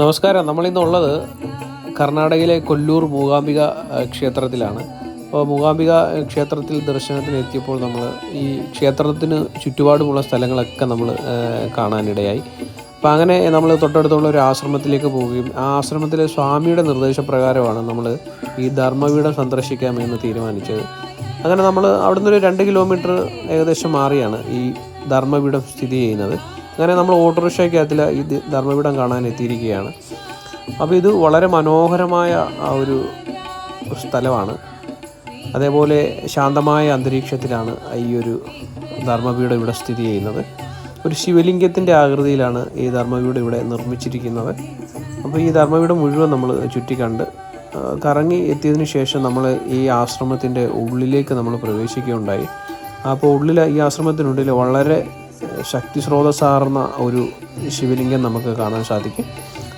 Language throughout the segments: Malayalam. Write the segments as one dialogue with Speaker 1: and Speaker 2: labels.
Speaker 1: നമസ്കാരം. നമ്മളിന്നുള്ളത് കർണാടകയിലെ കൊല്ലൂർ മൂകാംബിക ക്ഷേത്രത്തിലാണ്. അപ്പോൾ മൂകാംബിക ക്ഷേത്രത്തിൽ ദർശനത്തിന് എത്തിയപ്പോൾ നമ്മൾ ഈ ക്ഷേത്രത്തിന് ചുറ്റുപാടുമുള്ള സ്ഥലങ്ങളൊക്കെ നമ്മൾ കാണാനിടയായി. അപ്പം അങ്ങനെ നമ്മൾ തൊട്ടടുത്തുള്ള ഒരു ആശ്രമത്തിലേക്ക് പോവുകയും ആ ആശ്രമത്തിലെ സ്വാമിയുടെ നിർദ്ദേശപ്രകാരമാണ് നമ്മൾ ഈ ധർമ്മപീഠം സന്ദർശിക്കാമെന്ന് തീരുമാനിച്ചത്. അങ്ങനെ നമ്മൾ അവിടുന്ന് ഒരു രണ്ട് കിലോമീറ്റർ ഏകദേശം മാറിയാണ് ഈ ധർമ്മപീഠം സ്ഥിതി ചെയ്യുന്നത്. അങ്ങനെ നമ്മൾ ഓട്ടോറിക്ഷയ്ക്കകത്തിൽ ഈ ധർമ്മപീഠം കാണാൻ എത്തിയിരിക്കുകയാണ്. അപ്പോൾ ഇത് വളരെ മനോഹരമായ ഒരു സ്ഥലമാണ്. അതേപോലെ ശാന്തമായ അന്തരീക്ഷത്തിലാണ് ഈ ഒരു ധർമ്മപീഠം ഇവിടെ സ്ഥിതി ചെയ്യുന്നത്. ഒരു ശിവലിംഗത്തിന്റെ ആകൃതിയിലാണ് ഈ ധർമ്മപീഠം ഇവിടെ നിർമ്മിച്ചിരിക്കുന്നത്. അപ്പോൾ ഈ ധർമ്മപീഠം മുഴുവൻ നമ്മൾ ചുറ്റിക്കണ്ട് കറങ്ങി എത്തിയതിന് ശേഷം നമ്മൾ ഈ ആശ്രമത്തിന്റെ ഉള്ളിലേക്ക് നമ്മൾ പ്രവേശിക്കുകയുണ്ടായി. അപ്പോൾ ഉള്ളിൽ ഈ ആശ്രമത്തിനുള്ളിൽ വളരെ ശക്തി സ്രോതസ്സാർന്ന ഒരു ശിവലിംഗം നമുക്ക് കാണാൻ സാധിക്കും.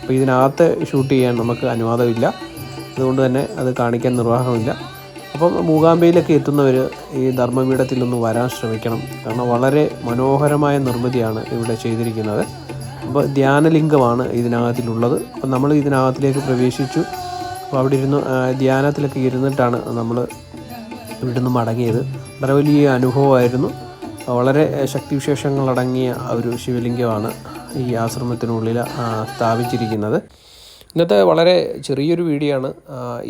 Speaker 1: അപ്പോൾ ഇതിനകത്ത് ഷൂട്ട് ചെയ്യാൻ നമുക്ക് അനുവാദമില്ല. അതുകൊണ്ട് തന്നെ അത് കാണിക്കാൻ നിർവാഹമില്ല. അപ്പം മൂകാംബയിലൊക്കെ എത്തുന്നവർ ഈ ധർമ്മപീഠത്തിൽ ഒന്ന് വരാൻ ശ്രമിക്കണം. കാരണം വളരെ മനോഹരമായ നിർമ്മിതിയാണ് ഇവിടെ ചെയ്തിരിക്കുന്നത്. അപ്പോൾ ധ്യാനലിംഗമാണ് ഇതിനകത്തിലുള്ളത്. അപ്പം നമ്മൾ ഇതിനകത്തിലേക്ക് പ്രവേശിച്ചു. അപ്പോൾ അവിടെ ഇരുന്ന് ധ്യാനത്തിലൊക്കെ ഇരുന്നിട്ടാണ് നമ്മൾ ഇവിടുന്ന് മടങ്ങിയത്. വളരെ വലിയ അനുഭവമായിരുന്നു. വളരെ ശക്തിവിശേഷങ്ങളടങ്ങിയ ഒരു ശിവലിംഗമാണ് ഈ ആശ്രമത്തിനുള്ളിൽ സ്ഥാപിച്ചിരിക്കുന്നത്. ഇന്നത്തെ വളരെ ചെറിയൊരു വീഡിയോ ആണ്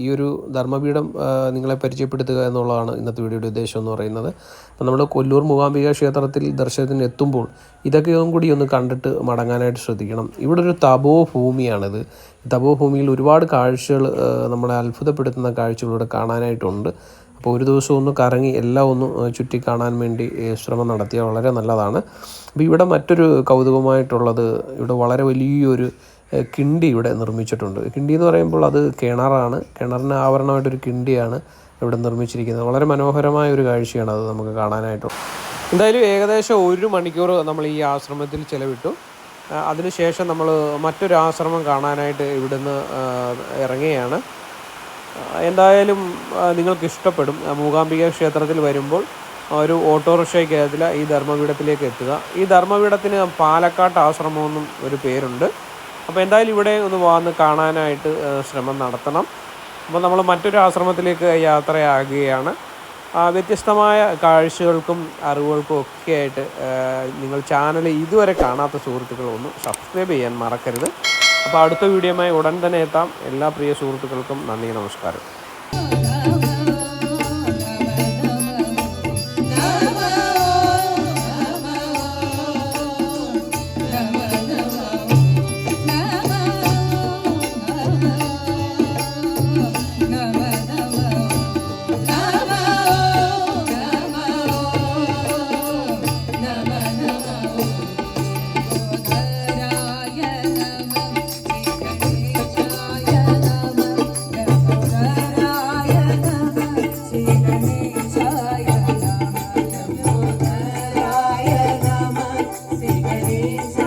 Speaker 1: ഈ ഒരു ധർമ്മപീഠം നിങ്ങളെ പരിചയപ്പെടുത്തുക എന്നുള്ളതാണ് ഇന്നത്തെ വീഡിയോയുടെ ഉദ്ദേശം എന്ന് പറയുന്നത്. അപ്പോൾ നമ്മൾ കൊല്ലൂർ മൂകാംബിക ക്ഷേത്രത്തിൽ ദർശനത്തിന് എത്തുമ്പോൾ ഇതൊക്കെയും കൂടി ഒന്ന് കണ്ടിട്ട് മടങ്ങാനായിട്ട് ശ്രദ്ധിക്കണം. ഇവിടെ ഒരു തപോഭൂമിയാണിത് തപോഭൂമിയിൽ ഒരുപാട് കാഴ്ചകൾ നമ്മളെ അത്ഭുതപ്പെടുത്തുന്ന കാഴ്ചകൾ ഇവിടെ കാണാനായിട്ടുണ്ട്. അപ്പോൾ ഒരു ദിവസം ഒന്ന് കറങ്ങി എല്ലാം ഒന്ന് ചുറ്റിക്കാണാൻ ചുറ്റി കാണാൻ വേണ്ടി ശ്രമം നടത്തിയാൽ വളരെ നല്ലതാണ്. അപ്പോൾ ഇവിടെ മറ്റൊരു കൗതുകമായിട്ടുള്ളത് ഇവിടെ വളരെ വലിയൊരു കിണ്ടി ഇവിടെ നിർമ്മിച്ചിട്ടുണ്ട്. കിണ്ടി എന്ന് പറയുമ്പോൾ അത് കിണറാണ്. കിണറിന് ആവരണമായിട്ടൊരു കിണ്ടിയാണ് ഇവിടെ നിർമ്മിച്ചിരിക്കുന്നത്. വളരെ മനോഹരമായ ഒരു കാഴ്ചയാണ് അത് നമുക്ക് കാണാനായിട്ട്. എന്തായാലും ഏകദേശം ഒരു മണിക്കൂർ നമ്മൾ ഈ ആശ്രമത്തിൽ ചിലവിട്ടു. അതിനുശേഷം നമ്മൾ മറ്റൊരു ആശ്രമം കാണാനായിട്ട് ഇവിടുന്ന് ഇറങ്ങുകയാണ്. എന്തായാലും നിങ്ങൾക്ക് ഇഷ്ടപ്പെടും മൂകാംബിക ക്ഷേത്രത്തിൽ വരുമ്പോൾ ഒരു ഓട്ടോറിക്ഷയ്ക്കകത്തിൽ ഈ ധർമ്മപീഠത്തിലേക്ക് എത്തുക. ഈ ധർമ്മപീഠത്തിന് പാലക്കാട്ട് ആശ്രമമെന്നും ഒരു പേരുണ്ട്. അപ്പോൾ എന്തായാലും ഇവിടെ ഒന്ന് വന്ന് കാണാനായിട്ട് ശ്രമം നടത്തണം. അപ്പോൾ നമ്മൾ മറ്റൊരു ആശ്രമത്തിലേക്ക് യാത്രയാകുകയാണ്. വ്യത്യസ്തമായ കാഴ്ചകൾക്കും അറിവുകൾക്കും ഒക്കെ ആയിട്ട് നിങ്ങൾ ചാനൽ ഇതുവരെ കാണാത്ത സുഹൃത്തുക്കളൊന്നും സബ്സ്ക്രൈബ് ചെയ്യാൻ മറക്കരുത്. അപ്പോൾ അടുത്ത വീഡിയോമായി ഉടൻ തന്നെ എത്താം എല്ലാ പ്രിയ സുഹൃത്തുക്കൾക്കും നന്ദി നമസ്കാരം
Speaker 2: Jesus.